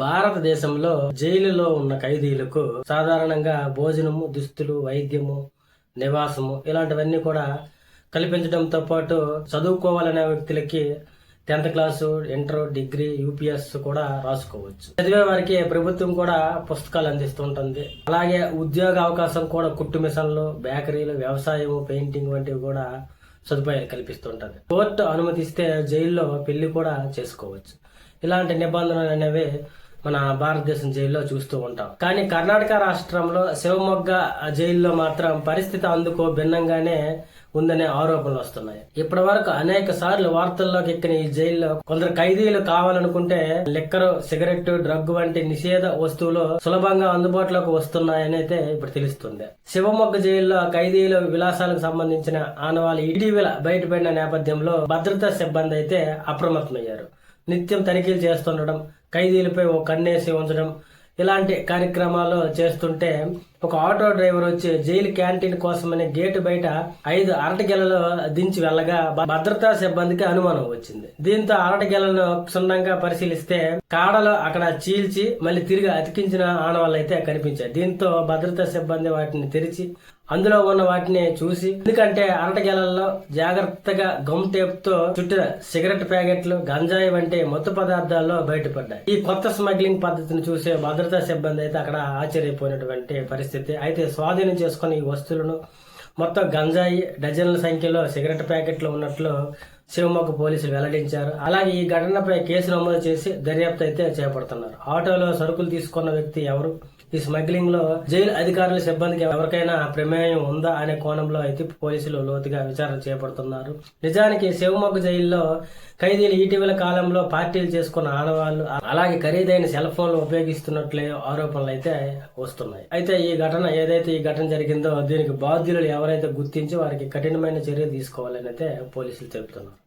భారతదేశంలో జైలులో ఉన్న ఖైదీలకు సాధారణంగా భోజనము దుస్తులు వైద్యము నివాసము ఇలాంటివన్నీ కూడా కల్పించడంతో పాటు చదువుకోవాలనే వ్యక్తులకి tenth class inter degree UPS కూడా రాసుకోవచ్చు. చదివే వారికి ప్రభుత్వం కూడా పుస్తకాలు అందిస్తుంటుంది. అలాగే ఉద్యోగ అవకాశం కూడా కుట్టు మిషన్లు బేకరీలు వ్యవసాయం పెయింటింగ్ వంటివి కూడా సదుపాయాలు కల్పిస్తుంటుంది. కోర్టు అనుమతిస్తే జైల్లో పెళ్ళి కూడా చేసుకోవచ్చు. ఇలాంటి నిబంధనలు అనేవి మన భారతదేశం జైల్లో చూస్తూ ఉంటాం. కానీ కర్ణాటక రాష్ట్రంలో శివమొగ్గ జైల్లో మాత్రం పరిస్థితి అందుకు భిన్నంగానే ఉందనే ఆరోపణలు వస్తున్నాయి. ఇప్పటి వరకు అనేక సార్లు వార్తల్లోకి ఎక్కిన ఈ జైల్లో కొందరు ఖైదీలు కావాలనుకుంటే లిక్కరు సిగరెట్ డ్రగ్ వంటి నిషేధ వస్తువులు సులభంగా అందుబాటులోకి వస్తున్నాయని అయితే ఇప్పుడు తెలుస్తుంది. శివమొగ్గ జైల్లో ఖైదీల విలాసాలకు సంబంధించిన ఆనవాళ్ళు ఇటీవల బయటపడిన నేపథ్యంలో భద్రతా సిబ్బంది అయితే అప్రమత్తమయ్యారు. నిత్యం తనిఖీలు చేస్తుండడం ఖైదీలపై ఓ కన్నేసి ఉంచడం ఇలాంటి కార్యక్రమాలు చేస్తుంటే ఒక ఆటో డ్రైవర్ వచ్చి జైలు క్యాంటీన్ కోసమని గేటు బయట ఐదు అరటిగెలలో దించి వెళ్ళగా భద్రతా సిబ్బందికి అనుమానం వచ్చింది. దీంతో అరటిగెలను క్షుణ్ణంగా పరిశీలిస్తే కాడలో అక్కడ చీల్చి మళ్ళీ తిరిగి అతికించిన ఆనవాళ్ళు అయితే కనిపించాయి. దీంతో భద్రతా సిబ్బంది వాటిని తెరిచి అందులో ఉన్న వాటిని చూసి ఎందుకంటే అరటగెలల్లో జాగ్రత్తగా గమ్ టేప్తో చుట్టిన సిగరెట్ ప్యాకెట్లు గంజాయి వంటి మత్తు పదార్థాల్లో బయటపడ్డాయి. ఈ కొత్త స్మగ్లింగ్ పద్ధతిని చూసే భద్రతా సిబ్బంది అయితే అక్కడ ఆశ్చర్యపోయినటువంటి పరిస్థితి పరిస్థితి. అయితే స్వాధీనం చేసుకున్న ఈ వస్తువులను మొత్తం గంజాయి డజన్ల సంఖ్యలో సిగరెట్ ప్యాకెట్లు ఉన్నట్లు శివమొగ్గ పోలీసులు వెల్లడించారు. అలాగే ఈ ఘటనపై కేసు నమోదు చేసి దర్యాప్తు అయితే చేపడుతున్నారు. ఆటోలో సరుకులు తీసుకున్న వ్యక్తి ఎవరు? ఈ స్మగ్లింగ్లో జైలు అధికారుల సిబ్బందికి ఎవరికైనా ప్రమేయం ఉందా అనే కోణంలో అయితే పోలీసులు లోతుగా విచారణ చేపడుతున్నారు. నిజానికి శివమొగ్గ జైల్లో ఖైదీలు ఇటీవల కాలంలో పార్టీలు చేసుకున్న ఆడవాళ్ళు అలాగే ఖరీదైన సెల్ ఫోన్లు ఉపయోగిస్తున్నట్లే ఆరోపణలు అయితే వస్తున్నాయి. అయితే ఈ ఘటన ఏదైతే ఈ ఘటన జరిగిందో దీనికి బాధ్యులు ఎవరైతే గుర్తించి వారికి కఠినమైన చర్య తీసుకోవాలని అయితే పోలీసులు చెబుతున్నారు.